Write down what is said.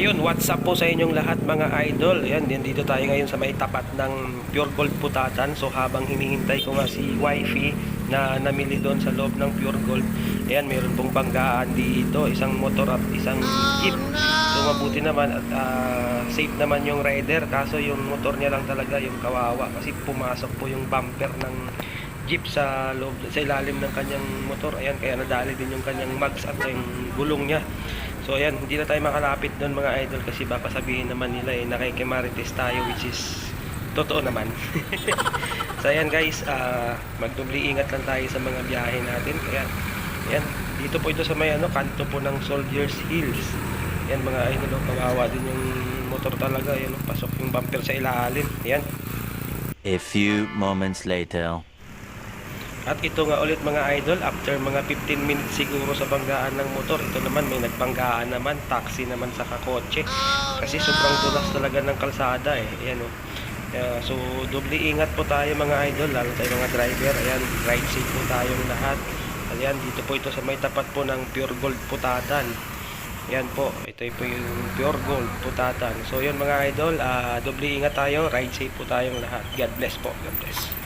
Ayun, what's up po sa inyong lahat mga idol. Ayan, dito tayo ngayon sa may tapat ng Pure Gold Putatan. So habang hinihintay ko nga si wifey na namili doon sa loob ng Pure Gold, ayan, mayroon pong banggaan dito, isang motor at isang jeep. So mabuti naman at ah, safe naman yung rider, kaso yung motor niya lang talaga yung kawawa kasi pumasok po yung bumper ng jeep sa loob sa ilalim ng kanyang motor. Ayan, kaya nadali din yung kanyang mags at yung gulong niya. So ayan, hindi na tayo makalapit doon mga idol kasi baka sabihin naman nila eh nakikimarites tayo which is totoo naman. so ayan guys, ah magdubli ingat lang tayo sa mga biyahe natin. Kaya ayan, dito po ito sa may ano, kanto po ng Soldiers Hills. Ayan mga idol, oh, kawawa din yung motor talaga. Ayan, oh, pasok yung bumper sa ilalim. Ayan. A few moments later. At ito nga ulit mga idol, after mga 15 minutes siguro sa banggaan ng motor, ito naman may nagbanggaan naman, taxi naman sa kakotse. Kasi sobrang dulas talaga ng kalsada eh. Ayan oh. Kaya, so, doble ingat po tayo mga idol, lalo tayo mga driver. Ayan, ride safe po tayong lahat. Ayan, dito po ito sa may tapat po ng Pure Gold Putatan. Ayan po, ito po yung Pure Gold Putatan. So, yun mga idol, ah, doble ingat tayo, ride safe po tayong lahat. God bless po, God bless.